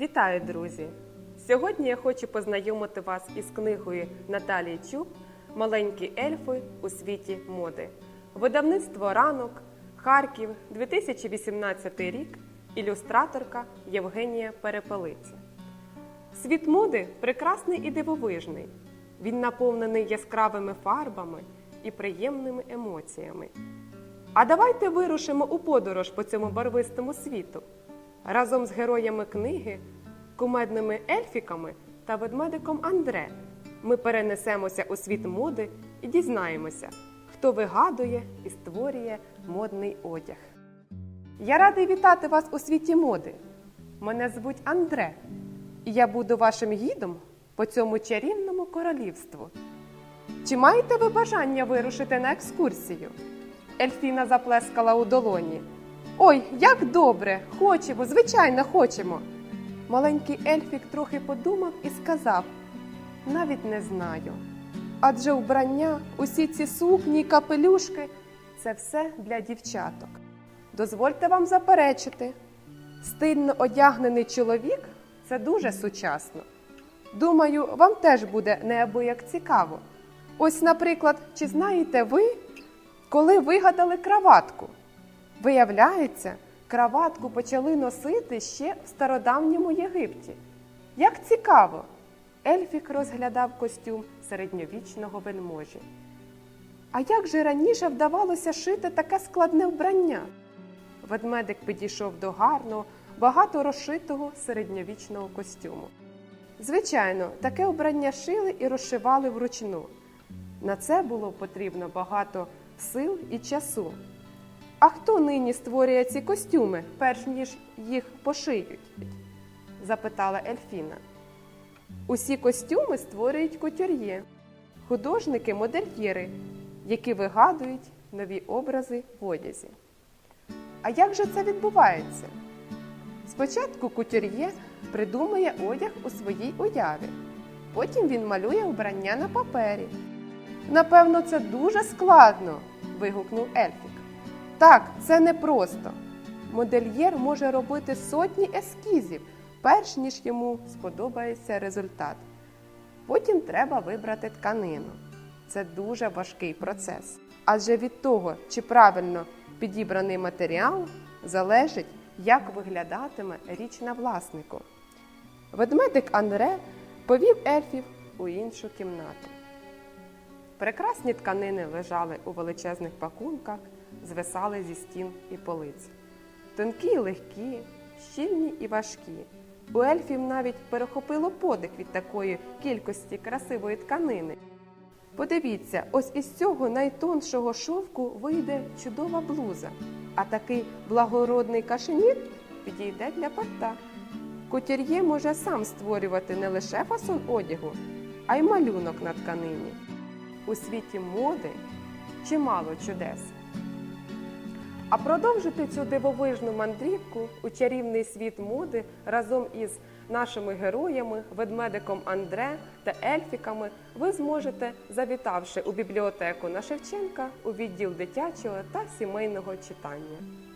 Вітаю, друзі! Сьогодні я хочу познайомити вас із книгою Наталії Чуб Маленькі ельфи у світі моди. Видавництво ранок, Харків, 2018 рік. Ілюстраторка Євгенія Перепелиця. Світ моди прекрасний і дивовижний. Він наповнений яскравими фарбами і приємними емоціями. А давайте вирушимо у подорож по цьому барвистому світу разом з героями книги, кумедними ельфіками та ведмедиком Андре. Ми перенесемося у світ моди і дізнаємося, хто вигадує і створює модний одяг. Я радий вітати вас у світі моди. Мене звуть Андре, і я буду вашим гідом по цьому чарівному королівству. Чи маєте ви бажання вирушити на екскурсію? Ельфіна заплескала у долоні. Ой, як добре! Хочемо, звичайно, хочемо. Маленький ельфік трохи подумав і сказав: навіть не знаю. Адже вбрання, усі ці сукні капелюшки це все для дівчаток. Дозвольте вам заперечити. Стильно одягнений чоловік це дуже сучасно. Думаю, вам теж буде неабияк цікаво. Ось, наприклад, чи знаєте ви, коли вигадали краватку? Виявляється, краватку почали носити ще в стародавньому Єгипті. Як цікаво! Ельфік розглядав костюм середньовічного вельможі. А як же раніше вдавалося шити таке складне вбрання? Ведмедик підійшов до гарного, багато розшитого середньовічного костюму. Звичайно, таке обрання шили і розшивали вручну. На це було потрібно багато сил і часу. А хто нині створює ці костюми, перш ніж їх пошиють? запитала Ельфіна. Усі костюми створюють кутюр'є, художники модельєри, які вигадують нові образи в одязі. А як же це відбувається? Спочатку кутюр'є придумує одяг у своїй уяві, потім він малює вбрання на папері. Напевно, це дуже складно. вигукнув Ельфік. Так, це непросто. Модельєр може робити сотні ескізів, перш ніж йому сподобається результат. Потім треба вибрати тканину. Це дуже важкий процес. Адже від того, чи правильно підібраний матеріал, залежить, як виглядатиме річ на власнику. Ведмедик Андре повів ельфів у іншу кімнату. Прекрасні тканини лежали у величезних пакунках, звисали зі стін і полиць. Тонкі й легкі, щільні і важкі. У ельфів навіть перехопило подих від такої кількості красивої тканини. Подивіться, ось із цього найтоншого шовку вийде чудова блуза, а такий благородний кашемір підійде для порта. Кутюр'є може сам створювати не лише фасон одягу, а й малюнок на тканині. У світі моди чимало чудес. А продовжити цю дивовижну мандрівку у чарівний світ моди разом із нашими героями, ведмедиком Андре та ельфіками, ви зможете, завітавши у бібліотеку на Шевченка у відділ дитячого та сімейного читання.